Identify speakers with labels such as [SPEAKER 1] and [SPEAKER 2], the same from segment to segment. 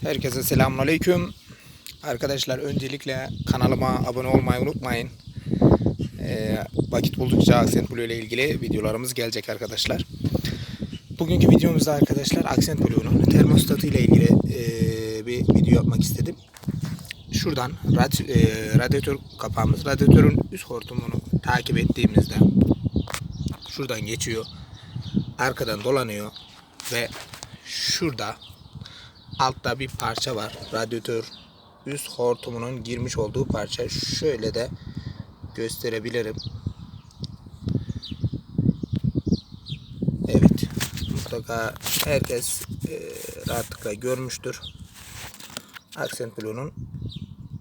[SPEAKER 1] Herkese selamünaleyküm. Arkadaşlar öncelikle kanalıma abone olmayı unutmayın. Ee, vakit buldukça Accent Blue ile ilgili videolarımız gelecek arkadaşlar. Bugünkü videomuzda arkadaşlar Accent Blue'nun termostatı ile ilgili ee, bir video yapmak istedim. Şuradan rad- ee, radyatör kapağımız, radyatörün üst hortumunu takip ettiğimizde şuradan geçiyor. Arkadan dolanıyor ve şurada altta bir parça var. Radyatör üst hortumunun girmiş olduğu parça. Şöyle de gösterebilirim. Evet. Mutlaka herkes e, rahatlıkla görmüştür. Accent Blue'nun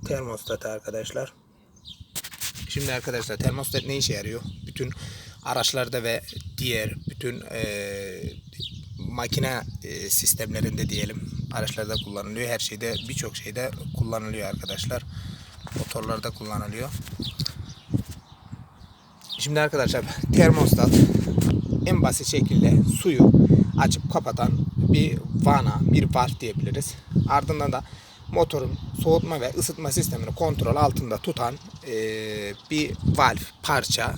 [SPEAKER 1] termostatı arkadaşlar. Şimdi arkadaşlar termostat ne işe yarıyor? Bütün araçlarda ve diğer bütün e, makine e, sistemlerinde diyelim araçlarda kullanılıyor. Her şeyde birçok şeyde kullanılıyor arkadaşlar. Motorlarda kullanılıyor. Şimdi arkadaşlar termostat en basit şekilde suyu açıp kapatan bir vana, bir valve diyebiliriz. Ardından da motorun soğutma ve ısıtma sistemini kontrol altında tutan e, bir valve parça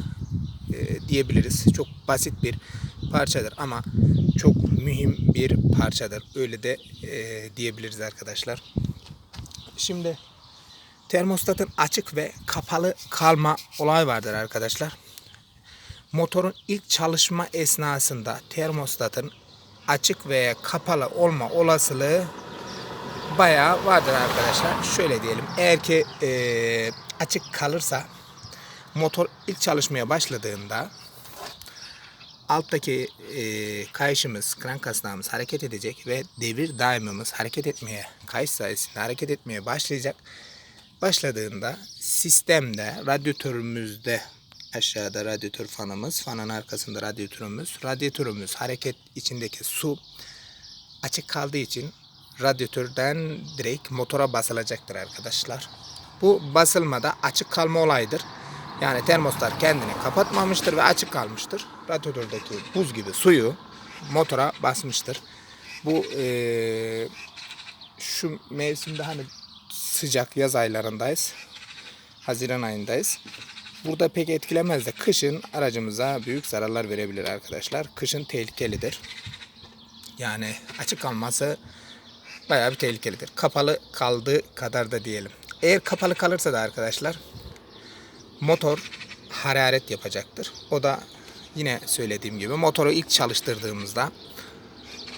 [SPEAKER 1] e, diyebiliriz. Çok basit bir parçadır ama çok mühim bir parçadır. Öyle de e, diyebiliriz arkadaşlar. Şimdi termostatın açık ve kapalı kalma olayı vardır arkadaşlar. Motorun ilk çalışma esnasında termostatın açık veya kapalı olma olasılığı bayağı vardır arkadaşlar. Şöyle diyelim. Eğer ki e, açık kalırsa motor ilk çalışmaya başladığında alttaki e, kayışımız, krank kasnağımız hareket edecek ve devir daimimiz hareket etmeye, kayış sayesinde hareket etmeye başlayacak. Başladığında sistemde, radyatörümüzde aşağıda radyatör fanımız, fanın arkasında radyatörümüz. Radyatörümüz hareket içindeki su açık kaldığı için radyatörden direkt motora basılacaktır arkadaşlar. Bu basılmada açık kalma olayıdır. Yani termostat kendini kapatmamıştır ve açık kalmıştır. Radyatördeki buz gibi suyu motora basmıştır. Bu eee, şu mevsimde hani sıcak yaz aylarındayız. Haziran ayındayız. Burada pek etkilemez de kışın aracımıza büyük zararlar verebilir arkadaşlar. Kışın tehlikelidir. Yani açık kalması bayağı bir tehlikelidir. Kapalı kaldığı kadar da diyelim. Eğer kapalı kalırsa da arkadaşlar motor hararet yapacaktır. O da yine söylediğim gibi motoru ilk çalıştırdığımızda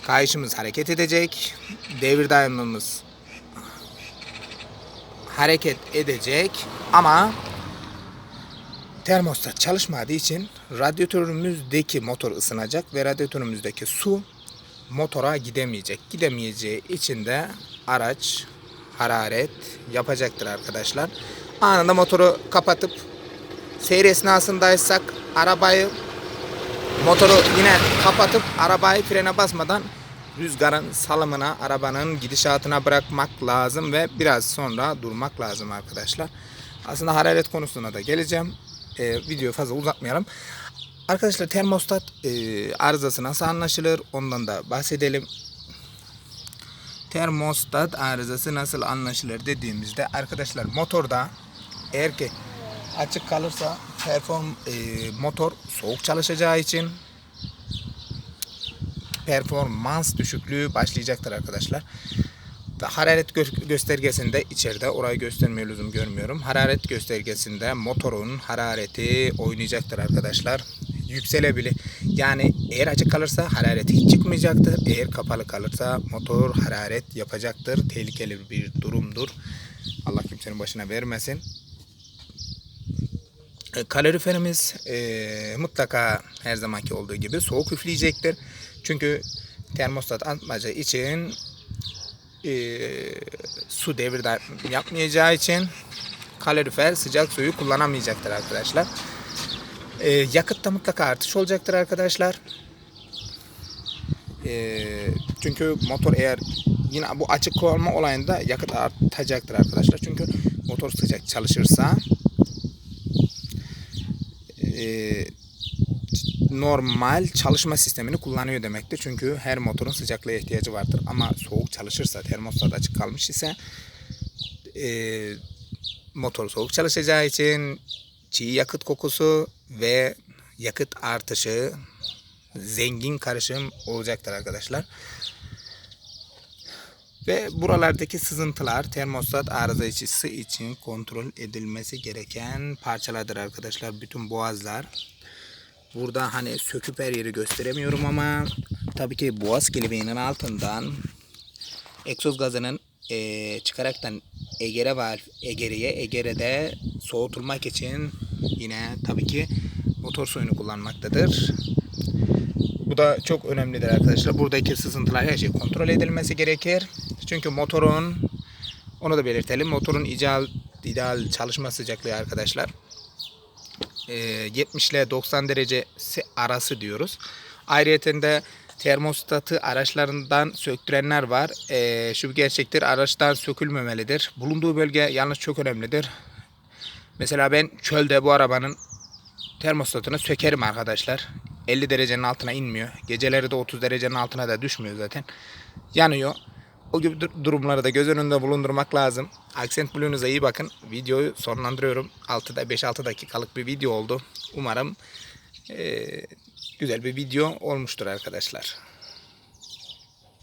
[SPEAKER 1] kayışımız hareket edecek. Devir daimimiz hareket edecek ama termostat çalışmadığı için radyatörümüzdeki motor ısınacak ve radyatörümüzdeki su motora gidemeyecek. Gidemeyeceği için de araç hararet yapacaktır arkadaşlar. Anında motoru kapatıp seyir esnasındaysak arabayı motoru yine kapatıp arabayı frene basmadan rüzgarın salımına arabanın gidişatına bırakmak lazım ve biraz sonra durmak lazım arkadaşlar. Aslında hararet konusuna da geleceğim. Ee, videoyu fazla uzatmayalım. Arkadaşlar termostat e, arızası nasıl anlaşılır ondan da bahsedelim. Termostat arızası nasıl anlaşılır dediğimizde arkadaşlar motorda eğer ki açık kalırsa perform e, motor soğuk çalışacağı için performans düşüklüğü başlayacaktır arkadaşlar. Hararet gö- göstergesinde içeride orayı göstermeye lüzum görmüyorum. Hararet göstergesinde motorun harareti oynayacaktır arkadaşlar. Yükselebilir. Yani eğer açık kalırsa harareti hiç çıkmayacaktır. Eğer kapalı kalırsa motor hararet yapacaktır. Tehlikeli bir durumdur. Allah kimsenin başına vermesin. E, Kaloriferimiz e, mutlaka her zamanki olduğu gibi soğuk üfleyecektir. Çünkü termostat atmaca için e, su devir yapmayacağı için kalorifer sıcak suyu kullanamayacaktır arkadaşlar. E, yakıtta mutlaka artış olacaktır arkadaşlar. E, çünkü motor eğer yine bu açık kalma olayında yakıt artacaktır arkadaşlar. Çünkü motor sıcak çalışırsa e, normal çalışma sistemini kullanıyor demektir. Çünkü her motorun sıcaklığa ihtiyacı vardır. Ama soğuk çalışırsa, termostat açık kalmış ise e, motor soğuk çalışacağı için çiğ yakıt kokusu ve yakıt artışı zengin karışım olacaktır arkadaşlar. Ve buralardaki sızıntılar termostat arızası için kontrol edilmesi gereken parçalardır arkadaşlar. Bütün boğazlar. Burada hani söküp her yeri gösteremiyorum ama tabii ki boğaz kelebeğinin altından egzoz gazının eee, çıkaraktan egere var. Egereye, egerede soğutulmak için yine tabii ki motor suyunu kullanmaktadır. Bu da çok önemlidir arkadaşlar. Buradaki sızıntılar her şey kontrol edilmesi gerekir. Çünkü motorun onu da belirtelim. Motorun ideal, ideal çalışma sıcaklığı arkadaşlar. e, 70 ile 90 derece arası diyoruz. Ayrıca de termostatı araçlarından söktürenler var. E, şu bir gerçektir. Araçtan sökülmemelidir. Bulunduğu bölge yalnız çok önemlidir. Mesela ben çölde bu arabanın termostatını sökerim arkadaşlar. 50 derecenin altına inmiyor. Geceleri de 30 derecenin altına da düşmüyor zaten. Yanıyor. O gibi dur- durumları da göz önünde bulundurmak lazım. Accent Blue'nuza iyi bakın. Videoyu sonlandırıyorum. 6'da 5-6 dakikalık bir video oldu. Umarım eee, güzel bir video olmuştur arkadaşlar.